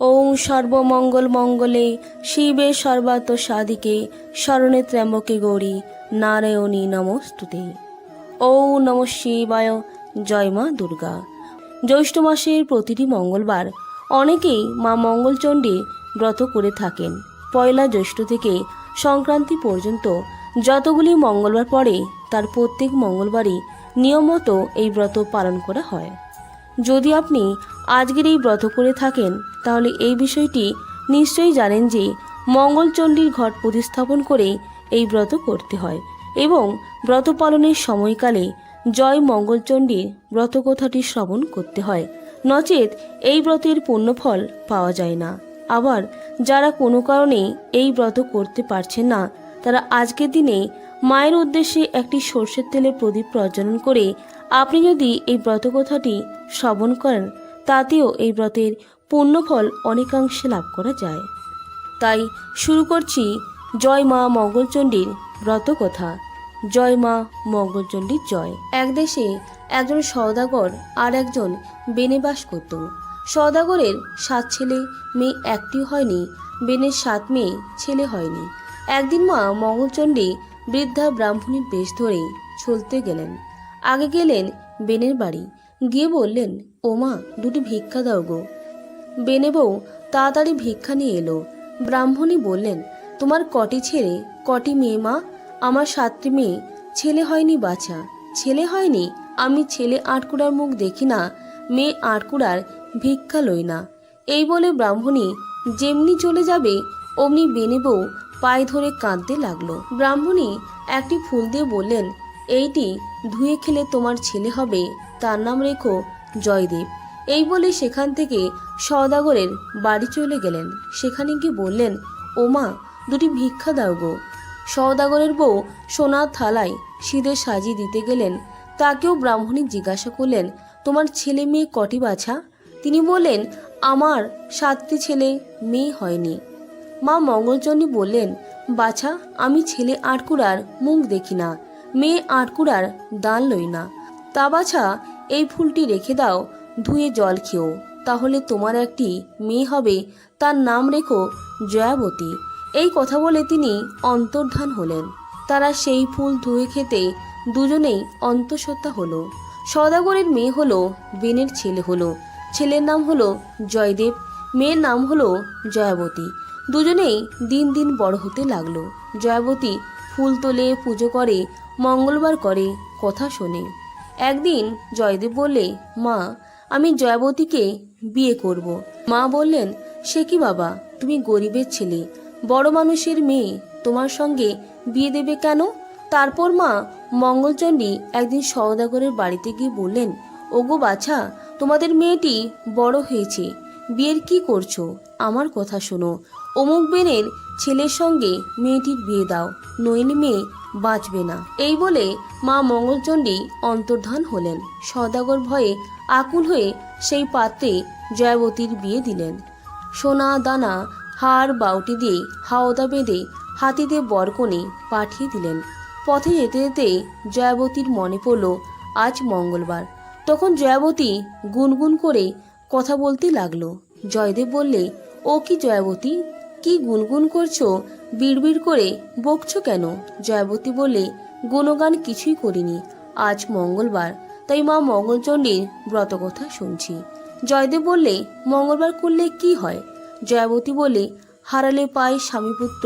ওম সর্বমঙ্গল মঙ্গলে, শিবে সর্বাত সাধিকে, শরণে ত্র্যম্বকে গৌরী, নারায়ণী নমস্তুতে। ওম নম শিবায়, জয় মা দুর্গা। জ্যৈষ্ঠ মাসের প্রতিটি মঙ্গলবার অনেকেই মা মঙ্গলচণ্ডীর ব্রত করে থাকেন। পয়লা জ্যৈষ্ঠ থেকে সংক্রান্তি পর্যন্ত যতগুলি মঙ্গলবার পড়ে, তার প্রত্যেক মঙ্গলবারই নিয়মত এই ব্রত পালন করা হয়। যদি আপনি আজকের এই ব্রত করে থাকেন, তাহলে এই বিষয়টি নিশ্চয়ই জানেন যে মঙ্গলচণ্ডীর ঘট প্রতিস্থাপন করে এই ব্রত করতে হয় এবং ব্রত পালনের সময়কালে জয় মঙ্গলচণ্ডীর ব্রত কথাটি শ্রবণ করতে হয়। নচেত এই ব্রতের পুণ্যফল পাওয়া যায় না। আবার যারা কোনো কারণে এই ব্রত করতে পারছেন না, তারা আজকের দিনে মায়ের উদ্দেশ্যে একটি সর্ষের তেলে প্রদীপ প্রজ্বলন করে, আপনি যদি এই ব্রত কথাটি শ্রবণ করেন, তাতেও এই ব্রতের পুণ্যফল অনেকাংশে লাভ করা যায়। তাই শুরু করছি জয় মা মঙ্গলচণ্ডীর ব্রত কথা জয় মা মঙ্গলচণ্ডীর জয়। এক দেশে একজন সওদাগর আর একজন বেনে বাস করত। সওদাগরের সাত ছেলে, মেয়ে একটি হয়নি, বেনের সাত মেয়ে, ছেলে হয়নি। একদিন মা মঙ্গলচণ্ডী বৃদ্ধা ব্রাহ্মণীর বেশ ধরে চলতে গেলেন। আগে গেলেন বেনের বাড়ি। গিয়ে বললেন ও মা দুটি ভিক্ষা দাও গো। বেনে বউ তাড়াতাড়ি ভিক্ষা নিয়ে এলো। ব্রাহ্মণী বললেন, তোমার কটি ছেলে, কটি মেয়ে মা? আমার সাতটি মেয়ে। ছেলে হয়নি বাছা। ছেলে হয়নি? আমি ছেলে আটকুড়ার মুখ দেখি না, মেয়ে আটকুড়ার ভিক্ষা লই না। এই বলে ব্রাহ্মণী যেমনি চলে যাবে, অমনি বেনে বউ পায়ে ধরে কাঁদতে লাগল। ব্রাহ্মণী একটি ফুল দিয়ে বললেন, এইটি ধুয়ে খেলে তোমার ছেলে হবে। তার নাম রেখো জয়দেব। এই বলে সেখান থেকে সওদাগরের বাড়ি চলে গেলেন। সেখানে গিয়ে বললেন, ওমা, দুটি ভিক্ষা দাও গো। সওদাগরের বউ সোনার থালায় সিঁদে সাজিয়ে দিতে গেলেন। তাকেও ব্রাহ্মণী জিজ্ঞাসা করলেন, তোমার ছেলে মেয়ে কটি বাছা? তিনি বললেন, আমার সাতটি ছেলে মেয়ে হয়নি। মা মঙ্গলচণ্ডী বললেন, বাছা, আমি ছেলে আটকুড়ার মুখ দেখি না, মেয়ে আটকুড়ার দান লই না। তা বাছা, এই ফুলটি রেখে দাও, ধুয়ে জল খেও, তাহলে তোমার একটি মেয়ে হবে, তার নাম রেখো জয়াবতী। এই কথা বলে তিনি অন্তর্ধান হলেন। তারা সেই ফুল ধুয়ে খেতে দুজনেই অন্তঃসত্ত্বা হলো। সদাগরের মেয়ে হলো বেনের ছেলে হলো। ছেলের নাম হলো জয়দেব, মেয়ের নাম হলো জয়াবতী। দুজনেই দিন দিন বড় হতে লাগল। জয়াবতী ফুল তোলে, পুজো করে, মঙ্গলবার করে কথা শোনে। একদিন জয়দেব বললে, মা, আমি জয়াবতীকে বিয়ে করব। মা বললেন, সে কি বাবা? তুমি গরিবের ছেলে। বড় মানুষের মেয়ে তোমার সঙ্গে বিয়ে দেবে কেন? তারপর মা মঙ্গলচণ্ডী একদিন সওদাগরের বাড়িতে গিয়ে বললেন, ওগো বাছা, তোমাদের মেয়েটি বড় হয়েছে। বিয়ের কি করছ? আমার কথা শোনো। অমুক বেনের ছেলের সঙ্গে মেয়েটির বিয়ে দাও, নইলে মেয়ে বাঁচবে না। এই বলে মা মঙ্গলচণ্ডী অন্তর্ধান হলেন। সদাগর ভয়ে আকুল হয়ে সেই পাত্রে জয়াবতীর বিয়ে দিলেন। সোনা, দানা হাড় বাউটি দিয়ে হাওদা বেঁধে হাতিতে বরকনে পাঠিয়ে দিলেন। পথে যেতে যেতে জয়াবতীর মনে পড়ল, আজ মঙ্গলবার। তখন জয়াবতী গুনগুন করে কথা বলতে লাগল। জয়দেব বললে, ও কি জয়াবতী? কি গুনগুন করছ? বিড়বিড় করে বকছো কেন? জয়াবতী বললে গুণগান কিছুই করিনি। আজ মঙ্গলবার, তাই মা মঙ্গলচণ্ডীর ব্রতকথা শুনছি। জয়দেব বললে, মঙ্গলবার করলে কি হয়? জয়াবতী বলে, হারালে পায় স্বামীপুত্র,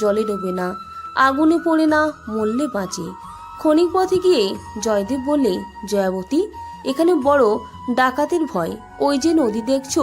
জলে ডোবে না, আগুনে পড়ে না, মরলে বাঁচে। ক্ষণিক পথে গিয়ে জয়দেব বললে জয়াবতী, এখানে বড় ডাকাতের ভয়। ওই যে নদী দেখছ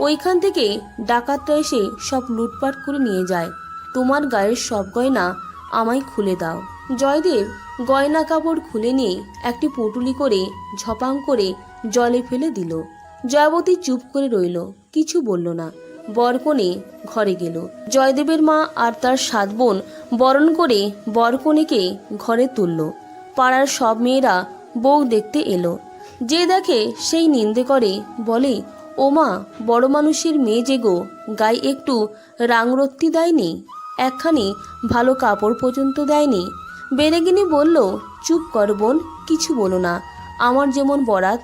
ওইখান থেকে ডাকাতরা এসে সব লুটপাট করে নিয়ে যায়। তোমার গায়ের সব গয়না আমায় খুলে দাও। জয়দেব গয়না কাপড় খুলে নিয়ে একটি পুটুলি করে ঝপাং করে জলে ফেলে দিল। জয়াবতী চুপ করে রইল, কিছু বলল না। বরকনে ঘরে গেল। জয়দেবের মা আর তার সাত বোন বরণ করে বরকনেকে ঘরে তুলল। পাড়ার সব মেয়েরা বউ দেখতে এলো। যে দেখে সেই নিন্দে করে, বলে ও মা বড় মানুষের মেয়ে যে গো। গায়ে একটু রাংরত্তি দেয়নি? একখানি ভালো কাপড় পর্যন্ত দেয়নি? বেরেগিনি বলল, চুপ কর বোন, কিছু বলো না। আমার যেমন বরাত,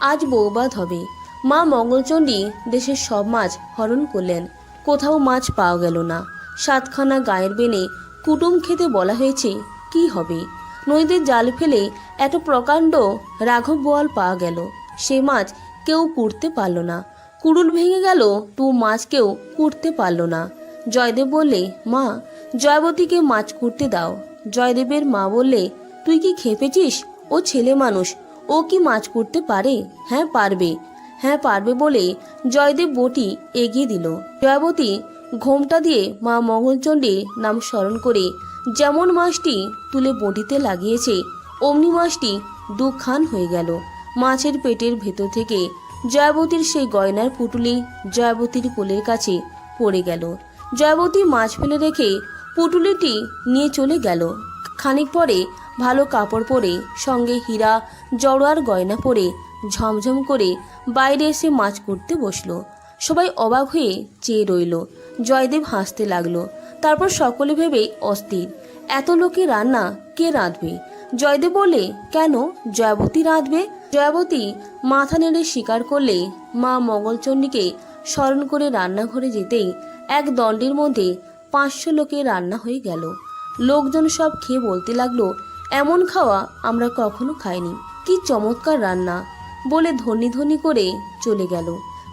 আজ বৌবাদ হবে। মা মঙ্গলচণ্ডী দেশের সব মাছ হরণ করলেন। কোথাও মাছ পাওয়া গেল না। সাতখানা গায়ের বেনে কুটুম খেতে বলা হয়েছে, কি হবে? নদীতে জাল ফেলে এত প্রকাণ্ড রাঘব বোয়াল পাওয়া গেল। সে মাছ কেউ কুড়তে পারল না। কুড়ুল ভেঙে গেল তু মাছ কেউ কুড়তে পারল না। জয়দেব বললে, মা, জয়বতীকে মাছ কুড়তে দাও। জয়দেবের মা বললে, তুই কি খেপেছিস? ও ছেলে মানুষ, ও কি মাছ করতে পারে? হ্যাঁ পারবে। হ্যাঁ পারবে বলে জয়দেব বটি এগিয়ে দিল। জয়বতী ঘোমটা দিয়ে মা মঙ্গলচণ্ডীর নাম স্মরণ করে যেমন মাছটি তুলে বটিতে লাগিয়েছে, অমনি মাছটি দুখান হয়ে গেল। মাছের পেটের ভেতর থেকে জয়াবতীর সেই গয়নার পুটুলি জয়াবতীর কোলের কাছে পড়ে গেল। জয়াবতী মাছ ফেলে রেখে পুটুলিটি নিয়ে চলে গেল। খানিক পরে ভালো কাপড় পরে, সঙ্গে হীরা জড়োয়ার গয়না পরে ঝমঝম করে বাইরে এসে মাছ করতে বসল। সবাই অবাক হয়ে চেয়ে রইল। জয়দেব হাসতে লাগল। তারপর সকলে ভেবে অস্থির। এত লোকে রান্না কে রাঁধবে? জয়দেব বলে, কেন? জয়াবতী রাঁধবে? জয়াবতী মাথা নেড়ে স্বীকার করলে মা মঙ্গলচণ্ডীকে স্মরণ করে রান্নাঘরে যেতেই এক দণ্ডের মধ্যে পাঁচশো লোকের রান্না হয়ে গেল। লোকজন সব খেয়ে বলতে লাগল, এমন খাওয়া আমরা কখনো খাইনি। কি চমৎকার রান্না! বলে ধনী ধনী করে চলে গেল।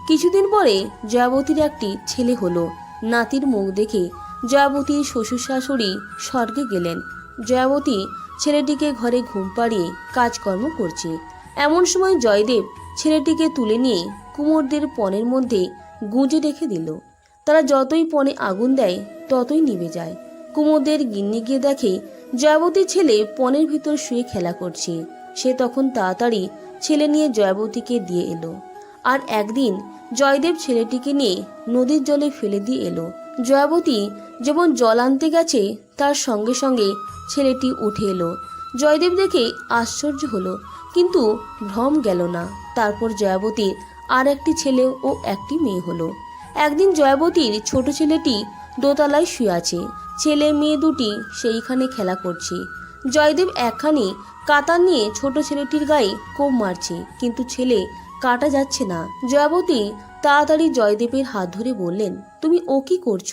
কিছুদিন পরে জয়াবতীর একটি ছেলে হলো। নাতির মুখ দেখে জয়াবতী শ্বশুর শাশুড়ি স্বর্গে গেলেন। জয়াবতী ছেলেটিকে ঘরে ঘুম পাড়িয়ে কাজকর্ম করছে। এমন সময় জয়দেব ছেলেটিকে তুলে নিয়ে কুমোরদের পনেরো মধ্যে গুঁজে রেখে দিল। তারা যতই পনে আগুন দেয়, ততই নিভে যায়। কুমোরদের গিন্নি গিয়ে দেখে, জয়াবতী ছেলে পনেরো ভিতর শুয়ে খেলা করছে। সে তখন তাড়াতাড়ি ছেলে নিয়ে জয়াবতীকে দিয়ে এলো। আর একদিন জয়দেব ছেলেটিকে নিয়ে নদীর জলে ফেলে দিয়ে এলো। জয়াবতী যেমন জল আনতে গেছে, তার সঙ্গে সঙ্গে ছেলেটি উঠে এলো। জয়দেব দেখে আশ্চর্য হলো কিন্তু ভ্রম গেল না। তারপর জয়াবতীর আর একটি ছেলে ও একটি মেয়ে হলো। একদিন জয়াবতীর ছোট ছেলেটি দোতলায় শুয়ে আছে। ছেলে মেয়ে দুটি সেইখানে খেলা করছে। জয়দেব একখানি কাতার নিয়ে ছোট ছেলেটির গায়ে কোপ মারছে, কিন্তু ছেলে কাটা যাচ্ছে না। জয়াবতী তাড়াতাড়ি জয়দেবের হাত ধরে বললেন, তুমি ও কি করছ?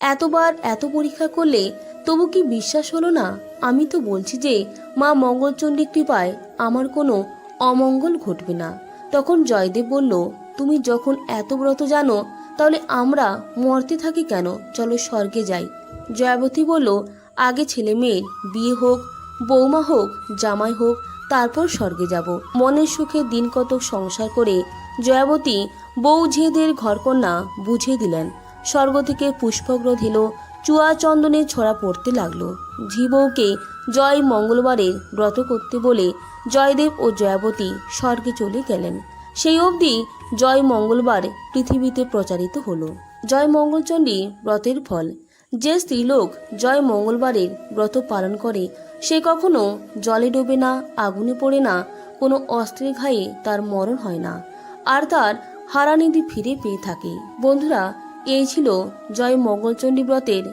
এতবার এত পরীক্ষা করলে তবু কি বিশ্বাস হলো না? আমি তো বলছি যে, মা মঙ্গলচণ্ডী কৃপায় আমার কোনো অমঙ্গল ঘটবে না। তখন জয়দেব বলল, তুমি যখন এত ব্রত জানো, তাহলে আমরা মরতে থাকি কেন? চলো স্বর্গে যাই। জয়াবতী বলল, আগে ছেলে মেয়ের বিয়ে হোক, বৌমা হোক, জামাই হোক, তারপর স্বর্গে যাব। মনের সুখে দিন কতক সংসার করে জয়াবতী বউ ঝেদের ঘরকন্যা বুঝিয়ে দিলেন। স্বর্গ থেকে পুষ্পগ্রহ এলো, চুয়া চন্দনে ছড়া পড়তে লাগল। ঝিবউকে জয় মঙ্গলবারের ব্রত করতে বলে জয়দেব ও জয়াবতী স্বর্গে চলে গেলেন। সেই অবধি জয় মঙ্গলবার পৃথিবীতে প্রচারিত হলো। জয় মঙ্গলচণ্ডী ব্রতের ফল। যে স্ত্রীলোক জয় মঙ্গলবারের ব্রত পালন করে, সে কখনো জলে ডোবে না, আগুনে পড়ে না, কোনো অস্ত্রের ঘায়ে তার মরণ হয় না। আর তার হারানিধি ফিরে পেয়ে থাকে। বন্ধুরা এই ছিল জয় মঙ্গলচণ্ডী ব্রতের